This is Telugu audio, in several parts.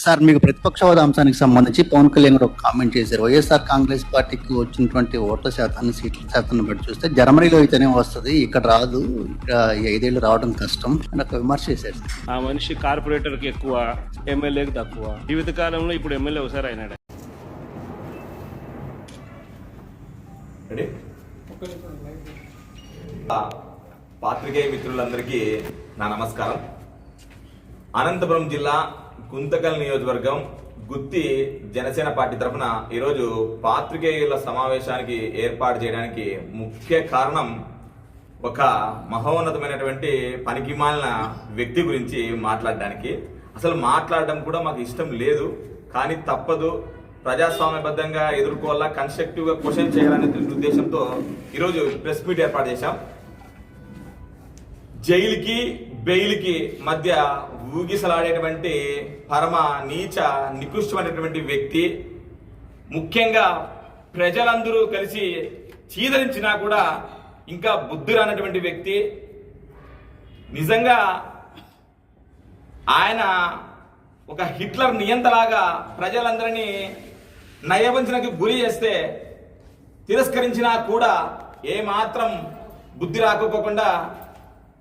సార్ మీకు ప్రతిపక్ష హోదా అంశానికి సంబంధించి పవన్ కళ్యాణ్ గారు ఒక కామెంట్ చేశారు. వైఎస్ఆర్ కాంగ్రెస్ పార్టీకి వచ్చినటువంటి ఓట్ల శాతాన్ని సీట్ల శాతాన్ని బట్టి చూస్తే జర్మనీలో అయితేనే వస్తుంది ఇక్కడ రాదు ఇక్కడ ఈ ఐదేళ్ళు రావడం కష్టం అని ఒక విమర్శ చేశారు. ఆ మనిషి కార్పొరేటర్కి ఎక్కువ ఎమ్మెల్యేకి తక్కువ. జీవితకాలంలో ఇప్పుడు ఎమ్మెల్యే ఒకసారి అయినాడు. ఆ, పాత్రికేయ మిత్రులందరికీ నా నమస్కారం. అనంతపురం జిల్లా గుంతకల్ నియోజకవర్గం గుత్తి జనసేన పార్టీ తరఫున ఈరోజు పాత్రికేయుల సమావేశానికి ఏర్పాటు చేయడానికి ముఖ్య కారణం ఒక మహోన్నతమైనటువంటి పనికిమాలిన వ్యక్తి గురించి మాట్లాడడానికి. అసలు మాట్లాడడం కూడా మాకు ఇష్టం లేదు కానీ తప్పదు. ప్రజాస్వామ్యబద్ధంగా ఎదుర్కోవాలా కన్స్ట్రక్టివ్గా క్వశ్చన్ చేయాలనే ఉద్దేశంతో ఈరోజు ప్రెస్ మీట్ ఏర్పాటు చేశాం. జైలుకి బెయిల్కి మధ్య ఊగిసలాడేటువంటి పరమ నీచ నికృష్టమైనటువంటి వ్యక్తి. ముఖ్యంగా ప్రజలందరూ కలిసి చీదరించినా కూడా ఇంకా బుద్ధి రానటువంటి వ్యక్తి. నిజంగా ఆయన ఒక హిట్లర్ నియంతలాగా ప్రజలందరినీ నయవంచనకు గురి చేస్తే తిరస్కరించినా కూడా ఏమాత్రం బుద్ధి రాకపోకుండా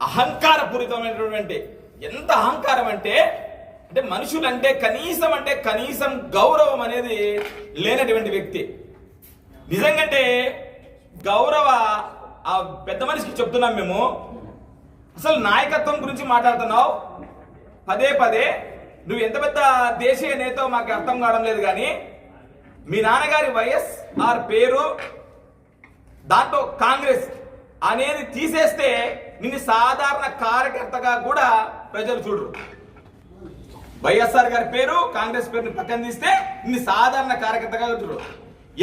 అహంకారపూరితమైనటువంటి ఎంత అహంకారం అంటే అంటే మనుషులంటే కనీసం అంటే కనీసం గౌరవం అనేది లేనటువంటి వ్యక్తి. నిజంగంటే గౌరవ ఆ పెద్ద మనిషికి చెప్తున్నాం మేము. అసలు నాయకత్వం గురించి మాట్లాడుతున్నావు? పదే పదే. నువ్వు ఎంత పెద్ద దేశీయ నేతో మాకు అర్థం కావడం లేదు కానీ మీ నాన్నగారి వైఎస్ ఆర్ పేరు దాంట్లో కాంగ్రెస్ అనేది తీసేస్తే నిన్ను సాధారణ కార్యకర్తగా కూడా ప్రజలు చూడరు. వైఎస్ఆర్ గారి పేరు కాంగ్రెస్ పేరుని పక్కన తీస్తే నిన్ను సాధారణ కార్యకర్తగా చూడరు.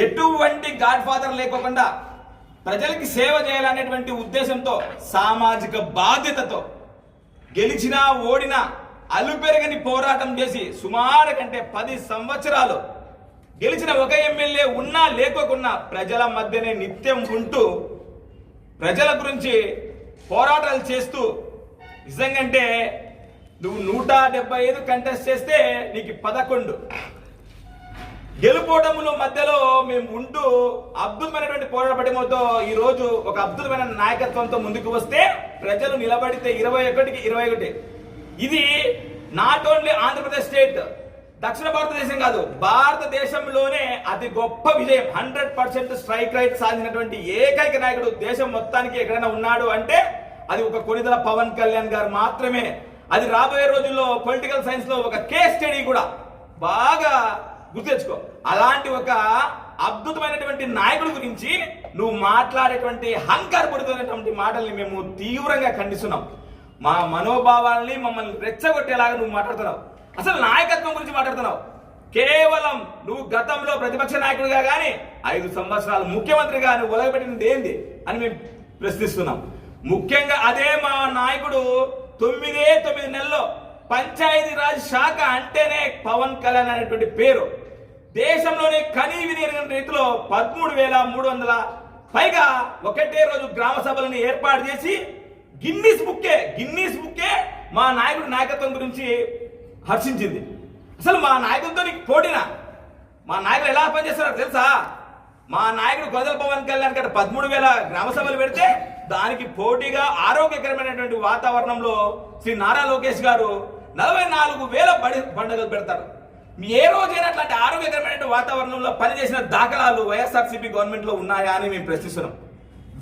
ఎటువంటి గాడ్ ఫాదర్ లేకోకుండా ప్రజలకి సేవ చేయాలనేటువంటి ఉద్దేశంతో సామాజిక బాధ్యతతో గెలిచినా ఓడినా అలుపెరగని పోరాటం చేసి సుమారు కంటే పది సంవత్సరాలు గెలిచిన ఒక ఎమ్మెల్యే ఉన్నా లేకోకున్నా ప్రజల మధ్యనే నిత్యం ఉంటూ ప్రజల గురించి పోరాటాలు చేస్తూ నిజంగంటే నువ్వు నూట డెబ్బై ఐదు కంటెస్ట్ చేస్తే నీకు పదకొండు. గెలుపోవటముల మధ్యలో మేము ఉంటూ అద్భుతమైనటువంటి పోరాట పటిమతో ఈ రోజు ఒక అద్భుతమైన నాయకత్వంతో ముందుకు వస్తే ప్రజలు నిలబడితే ఇరవై ఒకటికి ఇరవై ఒకటి. ఇది నాట్ ఓన్లీ ఆంధ్రప్రదేశ్ స్టేట్ దక్షిణ భారతదేశం కాదు భారతదేశంలోనే అతి గొప్ప విజయం. హండ్రెడ్ పర్సెంట్ స్ట్రైక్ రైట్ సాధించినటువంటి ఏకైక నాయకుడు దేశం మొత్తానికి ఎక్కడైనా ఉన్నాడు అంటే అది ఒక కొనిదల పవన్ కళ్యాణ్ గారు మాత్రమే. అది రాబోయే రోజుల్లో పొలిటికల్ సైన్స్లో ఒక కేస్ స్టడీ కూడా. బాగా గుర్తు తెచ్చుకో. అలాంటి ఒక అద్భుతమైనటువంటి నాయకుడి గురించి నువ్వు మాట్లాడేటువంటి అహంకారపడుతున్నటువంటి మాటల్ని మేము తీవ్రంగా ఖండిస్తున్నాం. మా మనోభావాల్ని మమ్మల్ని రెచ్చగొట్టేలాగా నువ్వు మాట్లాడుతున్నావు. అసలు నాయకత్వం గురించి మాట్లాడుతున్నావు. కేవలం నువ్వు గతంలో ప్రతిపక్ష నాయకుడిగా కానీ ఐదు సంవత్సరాలు ముఖ్యమంత్రిగా నువ్వు ఒలగబెట్టినది ఏంది అని మేము ప్రశ్నిస్తున్నాం. ముఖ్యంగా అదే మా నాయకుడు తొమ్మిదే తొమ్మిది నెలల్లో పంచాయతీ రాజ్ శాఖ అంటేనే పవన్ కళ్యాణ్ అనేటువంటి పేరు. దేశంలోనే కనీ వినియోగ రీతిలో పదమూడు వేల మూడు వందల పైగా ఒకటే రోజు గ్రామ సభలను ఏర్పాటు చేసి గిన్నీస్ బుక్కే గిన్నీస్ బుక్కే మా నాయకుడి నాయకత్వం గురించి హర్షించింది. అసలు మా నాయకుడితో నీకు పోటీనా? మా నాయకుడు ఎలా పనిచేస్తున్నారో తెలుసా? మా నాయకుడు గొదల పవన్ కళ్యాణ్ గారు పదమూడు వేల గ్రామ సభలు పెడితే దానికి పోటీగా ఆరోగ్యకరమైనటువంటి వాతావరణంలో శ్రీ నారా లోకేష్ గారు నలభై నాలుగు వేల బడి పండుగలు పెడతారు. మీ ఏ రోజైనా అట్లాంటి ఆరోగ్యకరమైన వాతావరణంలో పనిచేసిన దాఖలాలు వైఎస్ఆర్సీపీ గవర్నమెంట్లో ఉన్నాయా అని మేము ప్రశ్నిస్తున్నాం.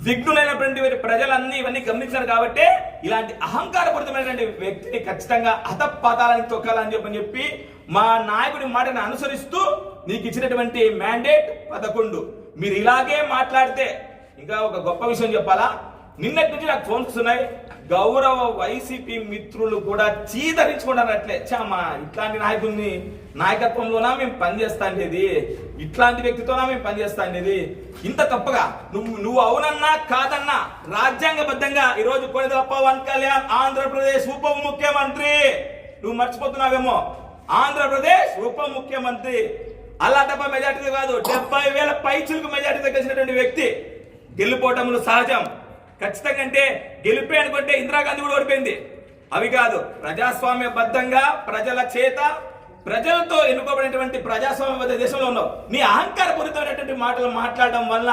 విఘ్నులైనటువంటి ప్రజలన్నీ ఇవన్నీ గమనించారు కాబట్టి ఇలాంటి అహంకారపూరితమైనటువంటి వ్యక్తిని ఖచ్చితంగా అతపాతాలని తొక్కాలని చెప్పని చెప్పి మా నాయకుడి మాటను అనుసరిస్తూ నీకు ఇచ్చినటువంటి మ్యాండేట్ పదకొండు. మీరు ఇలాగే మాట్లాడితే ఇంకా ఒక గొప్ప విషయం చెప్పాలా? నిన్నటి నుంచి నాకు ఫోన్స్ ఉన్నాయి గౌరవ వైసీపీ మిత్రులు కూడా చీదరించుకుంటారట్లే చామా ఇట్లాంటి నాయకుల్ని నాయకత్వంలోనా మేము పనిచేస్తాండేది? ఇట్లాంటి వ్యక్తితోనా మేము పనిచేస్తాండేది? ఇంత తప్పగా? నువ్వు నువ్వు అవునన్నా కాదన్నా రాజ్యాంగబద్ధంగా ఈరోజు కొనిదల పవన్ కళ్యాణ్ ఆంధ్రప్రదేశ్ ఉప ముఖ్యమంత్రి. నువ్వు మర్చిపోతున్నావేమో? ఆంధ్రప్రదేశ్ ఉప ముఖ్యమంత్రి. అలా డెబ్బై మెజార్టీ కాదు డెబ్బై వేల పైచులకు మెజార్టీ తగ్గించినటువంటి వ్యక్తి. గెలుపోవటములు సహజం. ఖచ్చితంగా అంటే గెలిపే అనుకుంటే ఇందిరాగాంధీ కూడా ఓడిపోయింది. అవి కాదు ప్రజాస్వామ్య బద్ధంగా ప్రజల చేత ప్రజలతో ఎన్నుకోబడినటువంటి ప్రజాస్వామ్య దేశంలో ఉన్నావు. నీ అహంకారపూరితమైనటువంటి మాటలు మాట్లాడడం వల్ల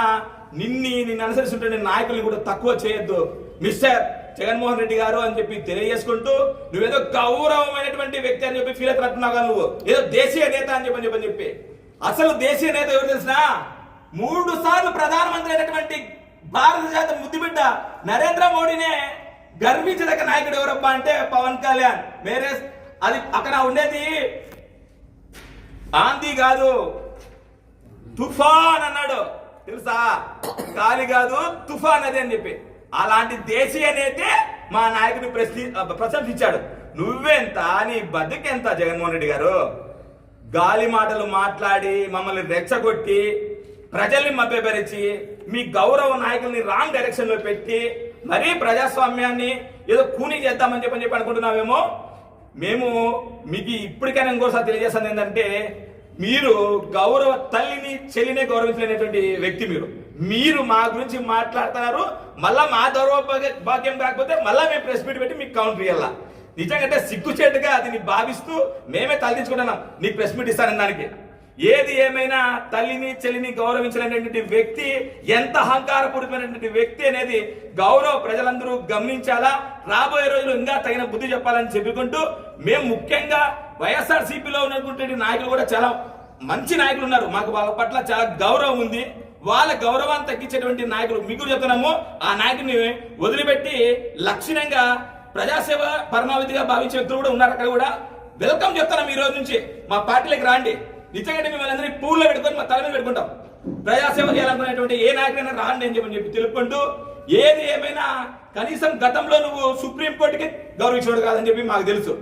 నిన్ని నిన్ను అనుసరిస్తున్న నాయకుల్ని కూడా తక్కువ చేయొద్దు. మిస్టర్ జగన్మోహన్ రెడ్డి గారు అని చెప్పి తెలియజేసుకుంటూ నువ్వేదో గౌరవమైనటువంటి వ్యక్తి అని చెప్పి ఫీల్ అవుతున్నట్టున్నావు నువ్వు. ఏదో దేశీయ నేత అని చెప్పని చెప్పని చెప్పి. అసలు దేశీయ నేత ఎవరు తెలిసినా? మూడు సార్లు ప్రధానమంత్రి అయినటువంటి భారత జాత ముద్దుబిడ్డ నరేంద్ర మోడీనే గర్వించదగ్గ నాయకుడు ఎవరబ్బా అంటే పవన్ కళ్యాణ్. వేరే అది అక్కడ ఉండేది ఆంధీ కాదు తుఫాన్ అన్నాడు. తెలుసా? గాలి కాదు తుఫాన్ అది అని చెప్పి. అలాంటి దేశీయ నేతే మా నాయకుడు ప్రశ్ని ప్రశంసించాడు. నువ్వెంత నీ బతుకెంత జగన్మోహన్ రెడ్డి గారు? గాలి మాటలు మాట్లాడి మమ్మల్ని రెచ్చగొట్టి ప్రజల్ని మభ్యపరిచి మీ గౌరవ నాయకుల్ని రాంగ్ డైరెక్షన్లో పెట్టి మరీ ప్రజాస్వామ్యాన్ని ఏదో కూని చేద్దామని చెప్పని చెప్పి అనుకుంటున్నామేమో మేము మీకు ఇప్పటికైనా ఇంకోసారి తెలియజేస్తుంది ఏంటంటే మీరు గౌరవ తల్లిని చెల్లిని గౌరవించలేనటువంటి వ్యక్తి మీరు. మీరు మా గురించి మాట్లాడుతున్నారు మళ్ళా మా గౌరవ భాగ్యం కాకపోతే మళ్ళా మేము ప్రెస్ మీట్ పెట్టి మీకు కౌంటర్ ఇవ్వాలా నిజంగా అంటే సిగ్గుచేటుగా అది భావిస్తూ మేమే తలదించుకుంటున్నాం. నీకు ప్రెస్ మీట్ ఇస్తానని దానికి. ఏది ఏమైనా తల్లిని చెల్లిని గౌరవించలేనటువంటి వ్యక్తి ఎంత అహంకారపూరితమైనటువంటి వ్యక్తి అనేది గౌరవ ప్రజలందరూ గమనించాలా? రాబోయే రోజులు ఇంకా తగిన బుద్ధి చెప్పాలని చెప్పుకుంటూ మేము ముఖ్యంగా వైఎస్ఆర్సీపీలో ఉన్నటువంటి నాయకులు కూడా చాలా మంచి నాయకులు ఉన్నారు. మాకు వాళ్ళ పట్ల చాలా గౌరవం ఉంది. వాళ్ళ గౌరవాన్ని తగ్గించేటువంటి నాయకులు మీకు చెప్తున్నాము. ఆ నాయకుని వదిలిపెట్టి లక్షణంగా ప్రజాసేవ పరమావధిగా భావించే వ్యక్తులు కూడా ఉన్నారు అక్కడ కూడా. వెల్కమ్ చెప్తున్నాం ఈ రోజు నుంచి. మా పార్టీలకు రాండి. నిజంగా మిమ్మల్ని అందరినీ పూల్లో పెట్టుకొని మా తల మీద పెట్టుకుంటాం. ప్రజాసేవ చేయాలనుకునేటువంటి ఏ నాయకుడైనా రాండి అని చెప్పని చెప్పి తెలుపుకుంటూ ఏది ఏమైనా కనీసం గతంలో నువ్వు సుప్రీం కోర్టుకి గౌరవించినోడు కాదని చెప్పి మాకు తెలుసు.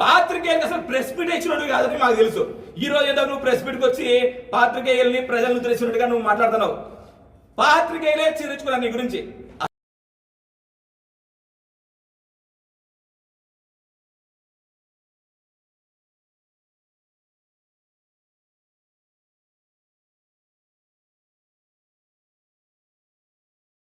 పాత్రికేయులకు అసలు ప్రెస్ మీట్ ఇచ్చినట్టు కాదని మాకు తెలుసు. ఈ రోజు ఏదో నువ్వు ప్రెస్ మీట్కి వచ్చి పాత్రికేయుల్ని ప్రజలను తెలిసినట్టుగా నువ్వు మాట్లాడుతున్నావు. పాత్రికేయులే చీరించుకున్నాను నీ గురించి.